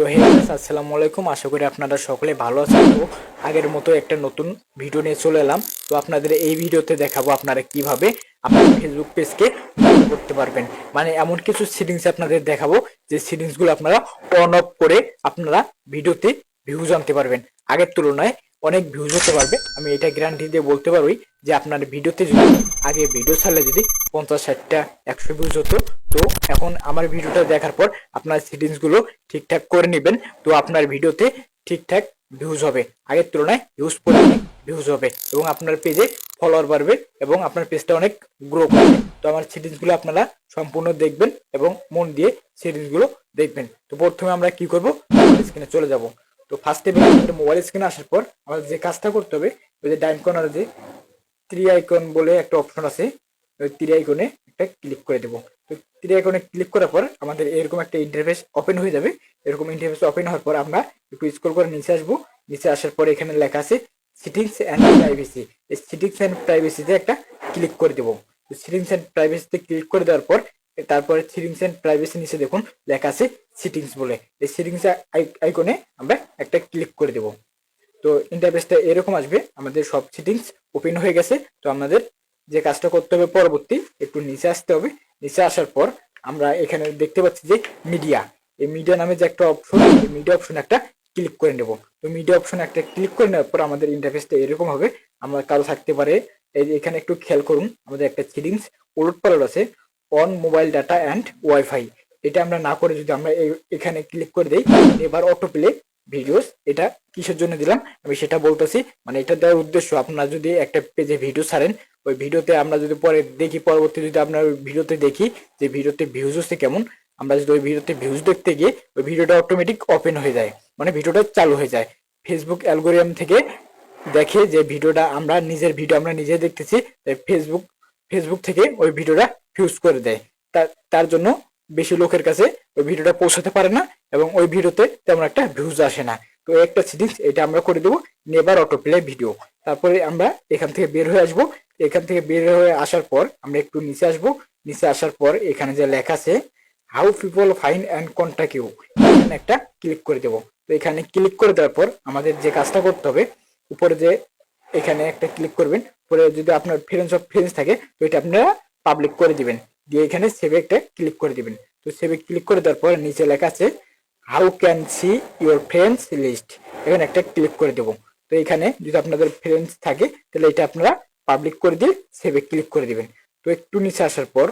তো হে আসসালামু আলাইকুম। আশা করি আপনারা সকলে ভালো আছেন। তো আগের মতো একটা নতুন ভিডিও নিয়ে চলে এলাম। তো আপনাদের এই ভিডিওতে দেখাবো আপনারা কীভাবে আপনার ফেসবুক পেজকে করতে পারবেন। মানে এমন কিছু সেটিংস আপনাদের দেখাবো, যে সেটিংসগুলো আপনারা অন অফ করে আপনারা ভিডিওতে ভিউজ আনতে পারবেন। আগের তুলনায় অনেক ভিউজ হতে পারবে। আমি এটা গ্যারান্টি দিয়ে বলতে পারবই যে আপনার ভিডিওতে যদি আগে ভিডিও ছাড়লে যদি পঞ্চাশ, ষাটটা, একশো ভিউজ হতো, তো এখন আমার ভিডিওটা দেখার পর আপনার সেটিংসগুলো ঠিকঠাক করে নেবেন, তো আপনার ভিডিওতে ঠিকঠাক ভিউজ হবে। আগের তুলনায় ভিউজ পরিমাণে ভিউজ হবে এবং আপনার পেজে ফলোয়ার বাড়বে এবং আপনার পেজটা অনেক গ্রো করবে। তো আমার সেটিংসগুলো আপনারা সম্পূর্ণ দেখবেন এবং মন দিয়ে সেটিংসগুলো দেখবেন। তো প্রথমে আমরা কি করব? স্ক্রিনে চলে যাব। তো ফার্স্টে মোবাইল স্ক্রিনে আসার পর আমাদের যে কাজটা করতে হবে, ওই যে ডাইন কর্নারে যে থ্রি আইকন বলে একটা অপশন আছে, ওই থ্রি আইকনে একটা ক্লিক করে দেবো। তো থ্রি আইকনে ক্লিক করার পর আমাদের এরকম একটা ইন্টারফেস ওপেন হয়ে যাবে। এরকম ইন্টারফেস ওপেন হওয়ার পর আমরা একটু স্ক্রল করে নিচে আসব। নিচে আসার পর এখানে লেখা আছে সিটিংস অ্যান্ড প্রাইভেসি এই সিটিংস অ্যান্ড প্রাইভেসিতে একটা ক্লিক করে দেবো। সিটিংস অ্যান্ড প্রাইভেসিতে ক্লিক করে দেওয়ার পর, তারপরে সিটিংস অ্যান্ড প্রাইভেসি নিচে দেখুন, লেখা আছে সিটিংস বলে। এই সিটিংস আইকনে আমরা একটা ক্লিক করে দেবো। তো ইন্টারফেসটা এরকম আসবে, আমাদের সব সেটিংস ওপেন হয়ে গেছে। তো আমাদের যে কাজটা করতে হবে পরবর্তী, একটু নিচে আসতে হবে। নিচে আসার পর আমরা এখানে দেখতে পাচ্ছি যে মিডিয়া এই মিডিয়া নামে যে একটা অপশন মিডিয়া অপশন একটা ক্লিক করে নেব। তো মিডিয়া অপশন একটা ক্লিক করে নেওয়ার পর আমাদের ইন্টারফেসটা এরকম হবে। আমরা কারও থাকতে পারে এখানে একটু খেয়াল করুন, আমাদের একটা সেটিংস ওলট পালট আছে on mobile data and wifi এটা আমরা না করে যদি আমরা এখানে ক্লিক করে দিই, এবার অটো প্লে ভিডিওস এটা কিসের জন্য দিলাম? আমি সেটা বলতেছি মানে এটা দেওয়ার উদ্দেশ্য আপনারা যদি একটা পেজে ভিডিও ছাড়েন, ওই ভিডিওতে আমরা যদি পরে দেখি, পরবর্তী যদি আপনার ভিডিওতে দেখি যে ভিডিওতে ভিউজ হচ্ছে কেমন, আমরা যদি ওই ভিডিওতে ভিউজ দেখতে গিয়ে ওই ভিডিওটা অটোমেটিক ওপেন হয়ে যায় মানে ভিডিওটা চালু হয়ে যায়। ফেসবুক অ্যালগোরিয়াম থেকে দেখে যে ভিডিওটা আমরা নিজের ভিডিও আমরা নিজে দেখতেছি, তাই ফেসবুক ফেসবুক থেকে ওই ভিডিওটা ফিউজ করে দেয়। তার জন্য বেশি লোকের কাছে ওই ভিডিওটা পৌঁছাতে পারে না এবং ওই ভিডিওতে তেমন একটা ভিউজ আসে না। তো একটা সিরিজ এটা আমরা করে দেবো নেবার অটো প্লে ভিডিও তারপরে আমরা এখান থেকে বের হয়ে আসব। এখান থেকে বের হয়ে আসার পর আমরা একটু নিচে আসব। নিচে আসার পর এখানে যে লেখা আছে how people find and contact you এখানে একটা ক্লিক করে দেবো। তো এখানে ক্লিক করে দেওয়ার পর আমাদের যে কাজটা করতে হবে, উপরে যে এখানে একটা ক্লিক করবেন। পরে যদি আপনার ফ্রেন্ডস অফ ফ্রেন্ডস থাকে, তো এটা আপনারা পাবলিক করে দিবেন। দিয়ে এখানে সেভে একটা ক্লিক করে দিবেন। তো সেভে ক্লিক করে দেওয়ার পর নিচে লেখা আছে how can see your friends list এখানে একটা ক্লিক করে দেবো। তো এখানে যদি আপনাদের ফ্রেন্ডস থাকে, তাহলে এটা আপনারা পাবলিক করে দিয়ে সেভে ক্লিক করে দিবেন। তো একটু নিচে আসার পর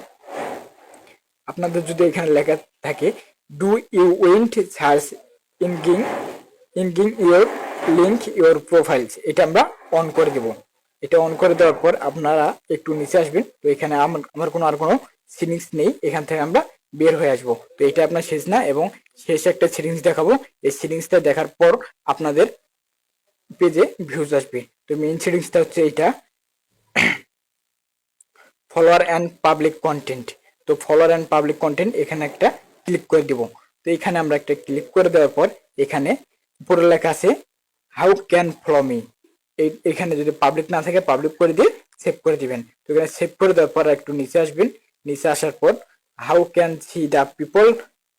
আপনাদের যদি এখানে লেখা থাকে do you want search engine engine your link your profiles এটা আমরা অন করে দেব। এটা অন করে দেওয়ার পর আপনারা একটু নিচে আসবেন। তো এখানে আমার আমার কোনো আর কোনো সিটিংস নেই, এখান থেকে আমরা বের হয়ে আসব। তো এটা আপনার শেষ না এবং শেষ একটা সেটিংস দেখাবো। এই সেটিংসটা দেখার পর আপনাদের পেজে ভিউজ আসবে। তো মেইন সেটিংসটা হচ্ছে এইটা। ফলোয়ার অ্যান্ড পাবলিক কন্টেন্ট তো ফলোয়ার অ্যান্ড পাবলিক কন্টেন্ট এখানে একটা ক্লিক করে দিব। তো এখানে আমরা একটা ক্লিক করে দেওয়ার পর এখানে উপরে লেখা আছে হাউ ক্যান ফলো মি এখানে যদি পাবলিক না থাকে পাবলিক করে দিয়ে সেভ করে দিবেন। তো এখানে সেভ করে দেওয়ার পর একটু নিচে আসবেন। নিচে আসার পর how can see the people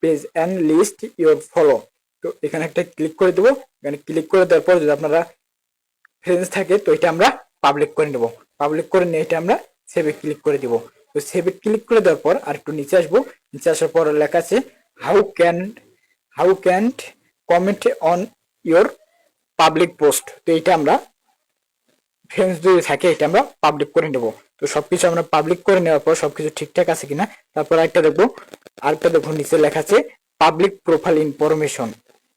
page and list your follow তো এখানে একটা ক্লিক করে দেবো। এখানে ক্লিক করে দেওয়ার পর যদি আপনারা ফ্রেন্ডস থাকে, তো এটা আমরা পাবলিক করে নেব। পাবলিক করে নিয়ে এটা আমরা সেভে ক্লিক করে দিব। তো সেভে ক্লিক করে দেওয়ার পর আর একটু নিচে আসব। নিচে আসার পর লেখা আছে how can how can comment on your public post তো এটা আমরা ফ্রেন্ডস যদি থাকে, এটা আমরা পাবলিক করে নেব। তো সবকিছু আমরা পাবলিক করে নেওয়ার পর সবকিছু ঠিকঠাক আছে কিনা, তারপর আরেকটা দেখব। আরেকটা দেখুন নিচে লেখা আছে পাবলিক প্রোফাইল ইনফরমেশন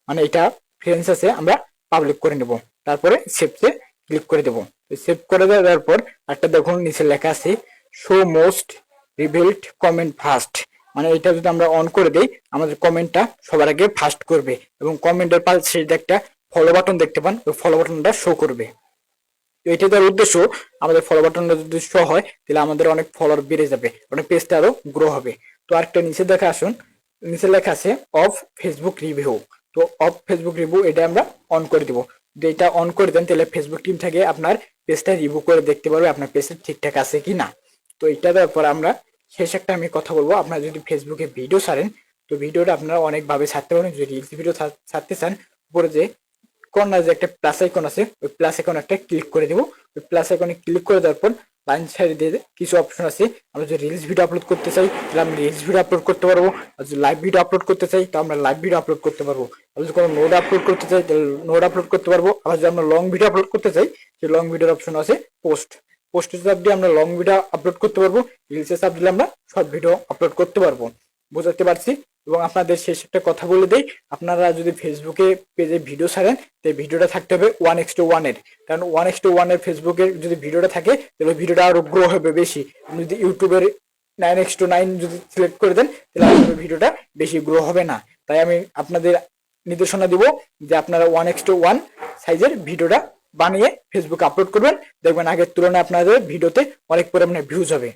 মানে এটা ফ্রেন্ডস আছে, আমরা পাবলিক করে নেব। তারপরে সেভতে ক্লিক করে দেবো। সেভ করে দেওয়ার পর একটা দেখুন নিচে লেখা আছে show most revealed comment first মানে এটা যদি আমরা অন করে দিই, আমাদের কমেন্টটা সবার আগে ফার্স্ট করবে। এবং কমেন্টের পাশে একটা ফলো বাটন দেখতে পান, ওই ফলো বাটনটা শো করবে। তো এটা তার উদ্দেশ্য। আমাদের ফলো বাটনটা যদি শো হয়, তাহলে আমাদের অনেক ফলোয়ার বেড়ে যাবে, অনেক পেজটা আরও গ্রো হবে। তো আরেকটা নিচে দেখা আসুন, নিচে লেখা আছে অফ ফেসবুক রিভিউ তো অফ ফেসবুক রিভিউ এটা আমরা অন করে দিব। যদি এটা অন করে দেন, তাহলে ফেসবুক টিম থেকে আপনার পেজটা রিভিউ করে দেখতে পারবে আপনার পেজটা ঠিকঠাক আছে কি না তো এটা দেওয়ার পর আমরা শেষ একটা আমি কথা বলব। আপনারা যদি ফেসবুকে ভিডিও ছাড়েন, তো ভিডিওটা আপনারা অনেকভাবে ছাড়তে পারেন যদি রিলস ভিডিও ছাড়তে চান, উপরে যে কর্নার যে একটা প্লাস আইকন আছে, ওই প্লাস আইকন একটা ক্লিক করে দেবো। ওই প্লাস আইকনে ক্লিক করে দেওয়ার পর লাইন সাইডে দিয়ে কিছু অপশন আছে। আমরা যদি রিলস ভিডিও আপলোড করতে চাই, তাহলে আমি রিলস ভিডিও আপলোড করতে পারব। আর যদি লাইভ ভিডিও আপলোড করতে চাই তো আমরা লাইভ ভিডিও আপলোড করতে পারব। আর যদি কোনো নোট আপলোড করতে চাই, তাহলে নোট আপলোড করতে পারব। আবার যদি আমরা লং ভিডিও আপলোড করতে চাই, সেই লং ভিডিওর অপশন আছে পোস্ট পোস্টের চাপ দিয়ে আমরা লং ভিডিও আপলোড করতে পারব। রিলসের চাপ দিলে আমরা শর্ট ভিডিও আপলোড করতে পারব। বোঝাতে পারছি? এবং আপনাদের শেষ একটা কথা বলে দেই, আপনারা যদি ফেসবুকে পেজে ভিডিও ছাড়েন, তো ভিডিওটা থাকতে হবে ওয়ান এক্স টু ওয়ানের কারণ ওয়ান এক্স টু ওয়ানের ফেসবুকে যদি ভিডিওটা থাকে, তাহলে ভিডিওটা আরও গ্রো হবে বেশি। যদি ইউটিউবের নাইন এক্স টু নাইন যদি সিলেক্ট করে দেন, তাহলে ভিডিওটা বেশি গ্রো হবে না। তাই আমি আপনাদের নির্দেশনা দিব যে আপনারা ওয়ান এক্স টু ওয়ান সাইজের ভিডিওটা বানিয়ে ফেসবুকে আপলোড করবেন। দেখবেন আগের তুলনায় আপনাদের ভিডিওতে অনেক পরিমাণে ভিউজ হবে।